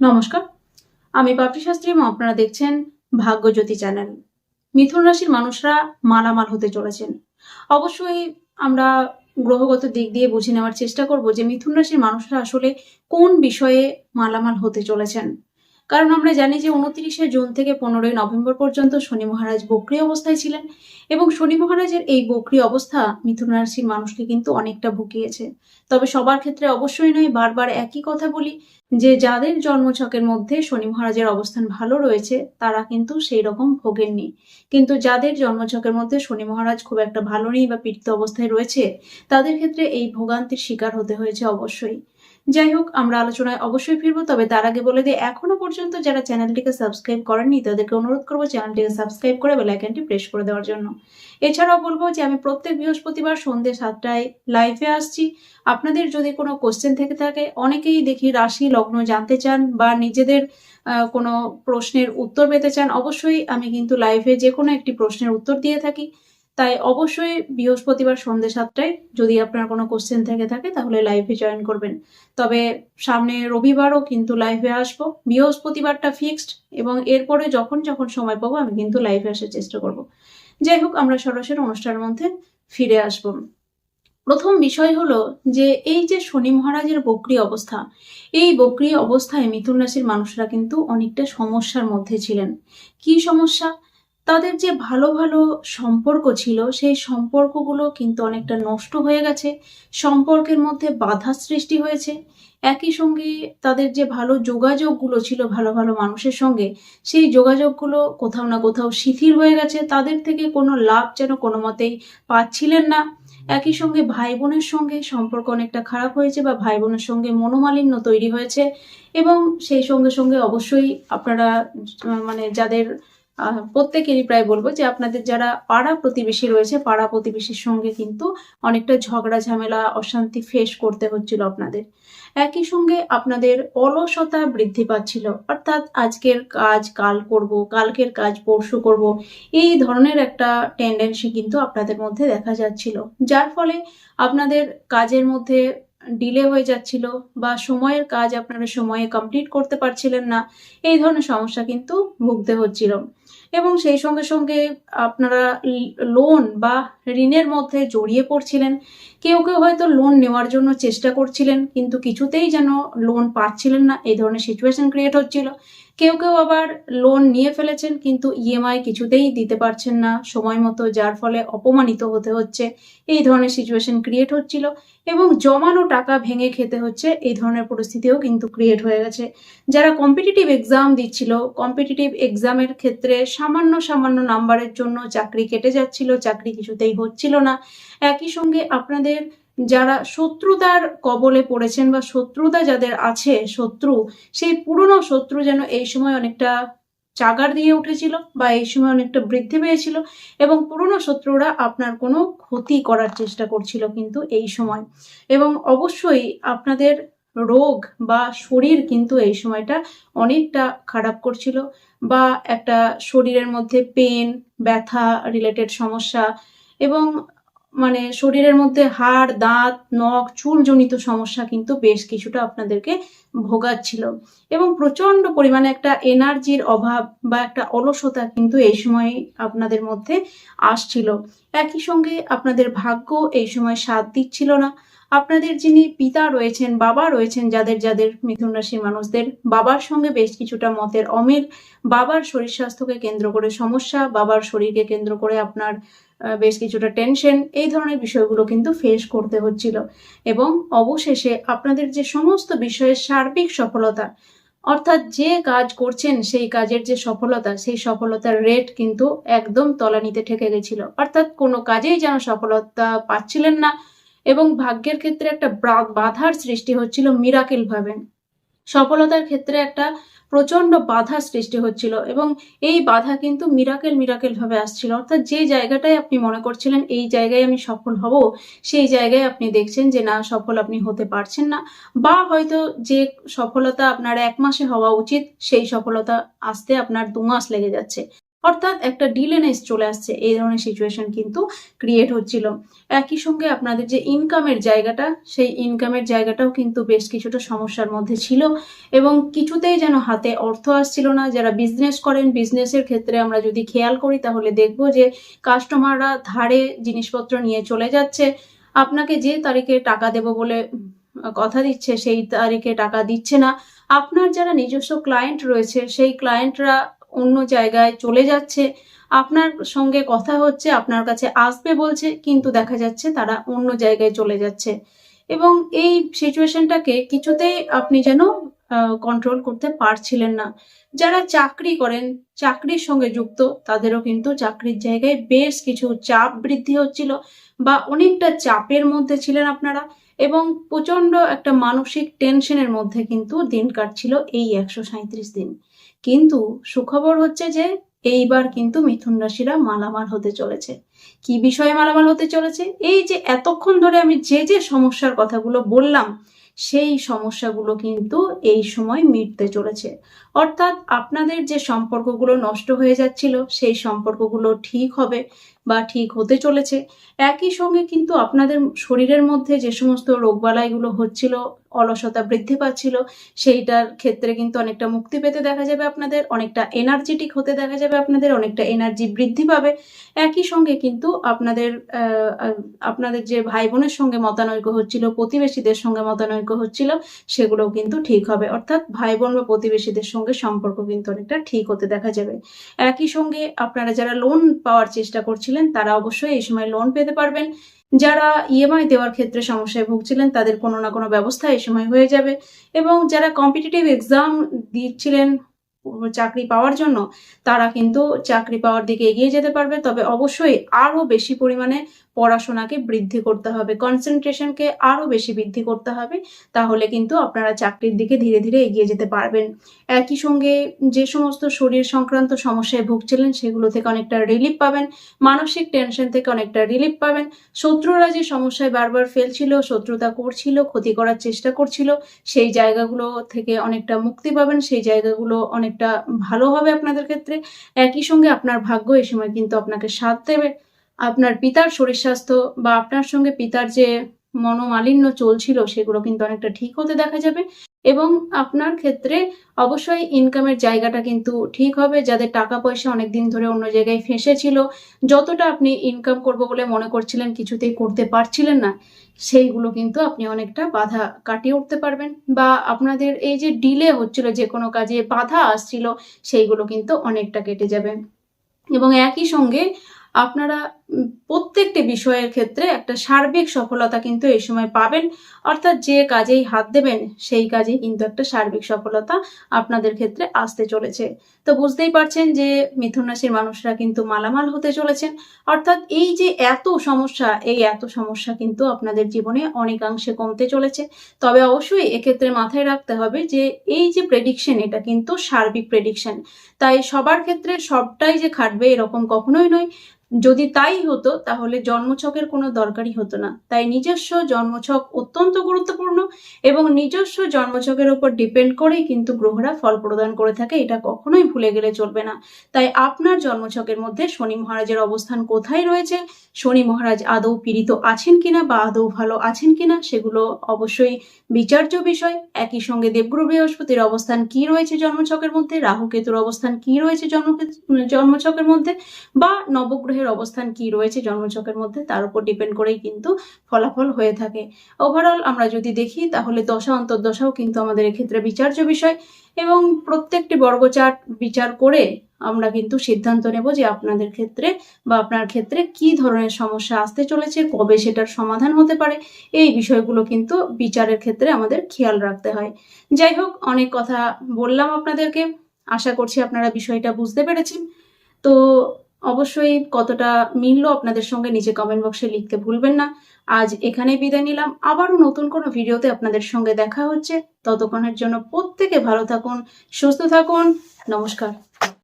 নমস্কার। আমি পাপড়ি শাস্ত্রী আপনারা দেখছেন ভাগ্যজ্যোতি চ্যানেল। মিথুন রাশির মানুষরা মালামাল হতে চলেছেন। অবশ্যই আমরা গ্রহগত দিক দিয়ে বুঝে নেওয়ার চেষ্টা করব যে মিথুন রাশির মানুষরা আসলে কোন বিষয়ে মালামাল হতে চলেছেন। কারণ আমরা জানি যে উনত্রিশে জুন থেকে পনেরোই নভেম্বর পর্যন্ত শনি মহারাজ বক্রি অবস্থায় ছিলেন এবং শনি মহারাজের এই বক্রি অবস্থা মিথুন রাশির মানুষকে কিন্তু অনেকটা ভুগিয়েছে। তবে সবার ক্ষেত্রে অবশ্যই নয়, বারবার একই কথা বলি যে যাদের জন্মছকের মধ্যে শনি মহারাজের অবস্থান ভালো রয়েছে, তারা কিন্তু সেই রকম ভোগেননি। কিন্তু যাদের জন্মছকের মধ্যে শনি মহারাজ খুব একটা ভালো নেই বা পীড়িত অবস্থায় রয়েছে, তাদের ক্ষেত্রে এই ভোগান্তির শিকার হতে হয়েছে অবশ্যই। যাই হোক আমরা আলোচনায় অবশ্যই ফিরবো, তবে তার আগে বলে দিই, এখনও পর্যন্ত যারা চ্যানেলটিকে সাবস্ক্রাইব করেননি, তাদেরকে অনুরোধ করব চ্যানেলটিকে সাবস্ক্রাইব করে বেল আইকনটি প্রেস করে দেওয়ার জন্য। এছাড়াও বলব যে, আমি প্রত্যেক বৃহস্পতিবার সন্ধ্যে সাতটায় লাইভে আসছি। আপনাদের যদি কোনো কোশ্চেন থেকে থাকে, অনেকেই দেখি রাশি লগ্ন জানতে চান বা নিজেদের কোনো প্রশ্নের উত্তর পেতে চান, অবশ্যই আমি কিন্তু লাইভে যে কোনো একটি প্রশ্নের উত্তর দিয়ে থাকি। তাই অবশ্যই বৃহস্পতিবার সন্ধ্যে সাতটায় যদি আপনার কোনো কোশ্চেন থেকে থাকে, তাহলে লাইভে জয়েন করবেন। তবে সামনে রবিবারও কিন্তু লাইভে আসব। বৃহস্পতিবারটা ফিক্সড এবং এরপরে যখন যখন সময় পাবো, আমি কিন্তু লাইভে আসার চেষ্টা করব। যাই হোক, আমরা সরাসরি অনুষ্ঠানের মধ্যে ফিরে আসব। প্রথম বিষয় হলো যে, এই যে শনি মহারাজের বক্রি অবস্থা, এই বক্রি অবস্থায় মিথুন রাশির মানুষরা কিন্তু অনেকটা সমস্যার মধ্যে ছিলেন। কি সমস্যা? তাদের যে ভালো ভালো সম্পর্ক ছিল, সেই সম্পর্কগুলো কিন্তু অনেকটা নষ্ট হয়ে গেছে। সম্পর্কের মধ্যে বাধা সৃষ্টি হয়েছে। একই সঙ্গে তাদের যে ভালো যোগাযোগগুলো ছিল, ভালো ভালো মানুষের সঙ্গে, সেই যোগাযোগগুলো কোথাও না কোথাও শিথিল হয়ে গেছে। তাদের থেকে কোনো লাভ যেন কোনো মতেই পাচ্ছিলেন না। একই সঙ্গে ভাই বোনের সঙ্গে সম্পর্ক অনেকটা খারাপ হয়েছে বা ভাই বোনের সঙ্গে মনোমালিন্য তৈরি হয়েছে। এবং সেই সঙ্গে সঙ্গে অবশ্যই আপনারা মানে যাদের প্রত্যেকেরই প্রায় বলব যে আপনাদের যারা পাড়া প্রতিবেশী রয়েছে, পাড়া প্রতিবেশীর সঙ্গে কিন্তু অনেকটা ঝগড়া, ঝামেলা, অশান্তি ফেস করতে হচ্ছিল আপনাদের। একই সঙ্গে আপনাদের অলসতা বৃদ্ধি পাচ্ছিল। অর্থাৎ আজকের কাজ কাল করব, কালকের কাজ পরশু করব, এই ধরনের একটা টেন্ডেন্সি কিন্তু আপনাদের মধ্যে দেখা যাচ্ছিল। যার ফলে আপনাদের কাজের মধ্যে ডিলে হয়ে যাচ্ছিল বা সময়ের কাজ আপনারা সময়ে কমপ্লিট করতে পারছিলেন না, এই ধরনের সমস্যা কিন্তু ভুগতে হচ্ছিল। এবং সেই সঙ্গে সঙ্গে আপনারা লোন বা ঋণের মধ্যে জড়িয়ে পড়ছিলেন। কেউ কেউ হয়তো লোন নেওয়ার জন্য চেষ্টা করছিলেন, কিন্তু কিছুতেই যেন লোন পাচ্ছিলেন না, এই ধরনের সিচুয়েশন ক্রিয়েট হচ্ছিল। কেউ কেউ আবার লোন নিয়ে ফেলেছেন, কিন্তু ইএমআই কিছুতেই দিতে পারছেন না সময় মতো, যার ফলে অপমানিত হতে হচ্ছে, এই ধরনের সিচুয়েশন ক্রিয়েট হচ্ছিল এবং জমানো টাকা ভেঙে খেতে হচ্ছে, এই ধরনের পরিস্থিতিও কিন্তু ক্রিয়েট হয়ে গেছে। যারা কম্পিটিটিভ এক্সাম দিচ্ছিল কম্পিটিটিভ এক্সামের ক্ষেত্রে সামান্য সামান্য নাম্বারের জন্য চাকরি কেটে যাচ্ছিল, চাকরি কিছুতেই হচ্ছিল না। একই সঙ্গে আপনাদের যারা শত্রুতার কবলে পড়েছেন বা শত্রুতা যাদের আছে, শত্রু, সেই পুরনো শত্রু যেন এই সময় অনেকটা চাগার দিয়ে উঠেছিল বা এই সময় অনেকটা বৃদ্ধি পেয়েছিল এবং পুরনো শত্রুরা আপনার কোনো ক্ষতি করার চেষ্টা করছিল কিন্তু এই সময়। এবং অবশ্যই আপনাদের রোগ বা শরীর কিন্তু এই সময়টা অনেকটা খারাপ করছিল বা একটা শরীরের মধ্যে পেন ব্যথা রিলেটেড সমস্যা এবং মানে শরীরের মধ্যে হাড়, দাঁত, নখ, চুলজনিত সমস্যা কিন্তু বেশ কিছুটা আপনাদেরকে ভোগাচ্ছিল। এবং প্রচণ্ড পরিমাণে একটা এনার্জির অভাব বা একটা অলসতা কিন্তু এই সময় আপনাদের মধ্যে আসছিল। একই সঙ্গে আপনাদের ভাগ্য এই সময় সাথ দিচ্ছিল না। আপনাদের যিনি পিতা রয়েছেন, বাবা রয়েছেন, যাদের যাদের মিথুন রাশির মানুষদের, বাবার সঙ্গে বেশ কিছুটা মতের অমিল। বাবার শরীর স্বাস্থ্যকে কেন্দ্র করে সমস্যা, বাবার শরীরকে কেন্দ্র করে আপনার বেশ কিছুটা টেনশন, এই ধরনের বিষয়গুলো কিন্তু ফেস করতে হচ্ছিল। এবং অবশেষে আপনাদের যে সমস্ত বিষয়ের সার্বিক সফলতা। অর্থাৎ যে কাজ করছেন সেই কাজের যে সফলতা, সেই সফলতার রেট কিন্তু একদম তলানিতে ঠেকে গেছিল। অর্থাৎ কোনো কাজেই যেন সফলতা পাচ্ছিলেন না এবং ভাগ্যের ক্ষেত্রে একটা বাধার সৃষ্টি হচ্ছিল মিরাকিল ভাবে। সফলতার ক্ষেত্রে একটা প্রচণ্ড বাধা সৃষ্টি হচ্ছিল এবং এই বাধা কিন্তু মিরাকেল মিরাকেল ভাবে আসছিল। অর্থাৎ যে জায়গাটায় আপনি মনে করছিলেন এই জায়গায় আমি সফল হব, সেই জায়গায় আপনি দেখছেন যে না, সফল আপনি হতে পারছেন না। বা হয়তো যে সফলতা আপনার এক মাসে হওয়া উচিত, সেই সফলতা আসতে আপনার দু মাস লেগে যাচ্ছে। অর্থাৎ একটা ডিলেনেস চলে আসছে, এই ধরনের সিচুয়েশন কিন্তু ক্রিয়েট হচ্ছিল। একই সঙ্গে আপনাদের যে ইনকামের জায়গাটা, সেই ইনকামের জায়গাটাও কিন্তু বেশ কিছুটা সমস্যার মধ্যে ছিল এবং কিছুতেই যেন হাতে অর্থ আসছিল না। যারা বিজনেস করেন বিজনেসের ক্ষেত্রে আমরা যদি খেয়াল করি, তাহলে দেখব যে কাস্টমাররা ধারে জিনিসপত্র নিয়ে চলে যাচ্ছে। আপনাকে যে তারিখে টাকা দেব বলে কথা দিচ্ছে, সেই তারিখে টাকা দিচ্ছে না। আপনার যারা নিজস্ব ক্লায়েন্ট রয়েছে, সেই ক্লায়েন্টরা অন্য জায়গায় চলে যাচ্ছে। আপনার সঙ্গে কথা হচ্ছে, আপনার কাছে আসবে বলছে, কিন্তু দেখা যাচ্ছে তারা অন্য জায়গায় চলে যাচ্ছে। এবং এই সিচুয়েশনটাকে কিছুতেই আপনি যেন কন্ট্রোল করতে পারছিলেন না। যারা চাকরি করেন, চাকরির সঙ্গে যুক্ত, তাদেরও কিন্তু চাকরির জায়গায় বেশ কিছু চাপ বৃদ্ধি হচ্ছিল বা অনেকটা চাপের মধ্যে ছিলেন আপনারা এবং প্রচণ্ড একটা মানসিক টেনশনের মধ্যে কিন্তু দিন কাটছিল এই একশো সাঁইত্রিশ দিন। কিন্তু সুখবর হচ্ছে যে এইবার কিন্তু মিথুন রাশিরা মালামাল হতে চলেছে। কি বিষয়ে মালামাল হতে চলেছে? এই যে এতক্ষণ ধরে আমি যে যে সমস্যার কথাগুলো বললাম, সেই সমস্যাগুলো কিন্তু এই সময় মিটতে চলেছে। অর্থাৎ আপনাদের যে সম্পর্কগুলো নষ্ট হয়ে যাচ্ছিল, সেই সম্পর্কগুলো ঠিক হবে বা ঠিক হতে চলেছে। একই সঙ্গে কিন্তু আপনাদের শরীরের মধ্যে যে সমস্ত রোগবালাইগুলো হচ্ছিল অলসতা বৃদ্ধি পাচ্ছিল, সেইটার ক্ষেত্রে কিন্তু অনেকটা মুক্তি পেতে দেখা যাবে আপনাদের, অনেকটা এনার্জেটিক হতে দেখা যাবে আপনাদের, অনেকটা এনার্জি বৃদ্ধি পাবে। একই সঙ্গে কিন্তু আপনাদের আপনাদের যে ভাই বোনের সঙ্গে মতানৈক্য হচ্ছিল, প্রতিবেশীদের সঙ্গে মতানৈক্য হচ্ছিল, সেগুলোও কিন্তু ঠিক হবে। অর্থাৎ ভাই বোন বা প্রতিবেশীদের সঙ্গে সম্পর্ক কিন্তু অনেকটা ঠিক হতে দেখা যাবে। একই সঙ্গে আপনারা যারা লোন পাওয়ার চেষ্টা করছিলেন, তারা অবশ্যই এই সময় লোন পেতে পারবেন। যারা ইএমআই দেওয়ার ক্ষেত্রে সমস্যায় ভুগছিলেন, তাদের কোনো না কোনো ব্যবস্থা এই সময় হয়ে যাবে। এবং যারা কম্পিটিটিভ এক্সাম দিচ্ছিলেন চাকরি পাওয়ার জন্য, তারা কিন্তু চাকরি পাওয়ার দিকে এগিয়ে যেতে পারবে। তবে অবশ্যই আরও বেশি পরিমাণে পড়াশোনাকে বৃদ্ধি করতে হবে কনসেন্ট্রেশনকে আরও বেশি বৃদ্ধি করতে হবে, তাহলে কিন্তু আপনারা চাকরির দিকে ধীরে ধীরে এগিয়ে যেতে পারবেন। একই সঙ্গে যে সমস্ত শরীর সংক্রান্ত সমস্যায় ভুগছিলেন, সেগুলো থেকে অনেকটা রিলিফ পাবেন, মানসিক টেনশন থেকে অনেকটা রিলিফ পাবেন। শত্রুরা যে সমস্যায় বারবার ফেলছিল, শত্রুতা করছিল, ক্ষতি করার চেষ্টা করছিল, সেই জায়গাগুলো থেকে অনেকটা মুক্তি পাবেন, সেই জায়গাগুলো অনেকটা ভালো হবে আপনাদের ক্ষেত্রে। একই সঙ্গে আপনার ভাগ্য এই সময় কিন্তু আপনাকে সাথ দেবে। আপনার পিতার শরীর স্বাস্থ্য বা আপনার সঙ্গে পিতার যে মনোমালিন্য চলছিল, সেগুলো কিন্তু অনেকটা ঠিক হতে দেখা যাবে। এবং আপনার ক্ষেত্রে অবশ্যই ইনকামের জায়গাটা কিন্তু ঠিক হবে, যাদের টাকা পয়সা অনেক দিন ধরে অন্য জায়গায় ফেঁসেছিল। যতটা আপনি ইনকাম করব বলে মনে করছিলেন, কিছুতেই করতে পারছিলেন না, সেইগুলো কিন্তু আপনি অনেকটা বাধা কাটিয়ে উঠতে পারবেন। বা আপনাদের এই যে ডিলে হচ্ছিল, যে কোনো কাজে বাধা আসছিল, সেইগুলো কিন্তু অনেকটা কেটে যাবে। এবং একই সঙ্গে আপনারা প্রত্যেকটি বিষয়ের ক্ষেত্রে একটা সার্বিক সফলতা কিন্তু এই সময় পাবেন। অর্থাৎ যে কাজেই হাত দেবেন, সেই কাজেই কিন্তু একটা সার্বিক সফলতা আপনাদের ক্ষেত্রে আসতে চলেছে। তো বুঝতেই পারছেন যে মিথুন রাশির মানুষরা কিন্তু মালামাল হতে চলেছেন। অর্থাৎ এই যে এত সমস্যা, এই এত সমস্যা কিন্তু আপনাদের জীবনে অনেকাংশে কমতে চলেছে। তবে অবশ্যই এক্ষেত্রে মাথায় রাখতে হবে যে এই যে প্রেডিকশন এটা কিন্তু সার্বিক প্রেডিকশন তাই সবার ক্ষেত্রে সবটাই যে খাটবে এরকম কখনোই নয়। যদি তাই হতো, তাহলে জন্মছকের কোনো দরকারই হতো না। তাই নিজস্ব জন্মছক অত্যন্ত গুরুত্বপূর্ণ এবং নিজস্ব জন্মছকের উপর ডিপেন্ড করেই কিন্তু গ্রহরা ফল প্রদান করে থাকে, এটা কখনোই ভুলে গেলে চলবে না। তাই আপনার জন্মছকের মধ্যে শনি মহারাজের অবস্থান কোথায় রয়েছে, শনি মহারাজ আদৌ পীড়িত আছেন কিনা বা আদৌ ভালো আছেন কিনা, সেগুলো অবশ্যই বিচার্য বিষয়। একই সঙ্গে দেবগুরু বৃহস্পতির অবস্থান কি রয়েছে জন্মছকের মধ্যে, রাহু কেতুর অবস্থান কি রয়েছে জন্ম জন্মছকের মধ্যে, বা নবগ্রহের অবস্থান কি রয়েছে জন্মছকের মধ্যে, তার উপর ডিপেন্ড করেই কিন্তু ফলাফল হয়ে থাকে। ওভারঅল আমরা যদি দেখি, তাহলে দশা অন্তর্দশাও কিন্তু আমাদের এক্ষেত্রে বিচার্য বিষয় এবং প্রত্যেকটি বর্গচার্ট বিচার করে আমরা কিন্তু সিদ্ধান্ত নেব যে আপনাদের ক্ষেত্রে বা আপনার ক্ষেত্রে কি ধরনের সমস্যা আসতে চলেছে, কবে সেটার সমাধান হতে পারে, এই বিষয়গুলো কিন্তু বিচারের ক্ষেত্রে আমাদের খেয়াল রাখতে হয়। যাই হোক, অনেক কথা বললাম আপনাদেরকে। আশা করছি আপনারা বিষয়টা বুঝতে পেরেছেন। তো অবশ্যই কতটা মিললো আপনাদের সঙ্গে নিচে কমেন্ট বক্সে লিখতে ভুলবেন না। আজ এখানে বিদায় নিলাম। আবারও নতুন কোনো ভিডিওতে আপনাদের সঙ্গে দেখা হচ্ছে। ততক্ষণের জন্য প্রত্যেকে ভালো থাকুন, সুস্থ থাকুন। নমস্কার।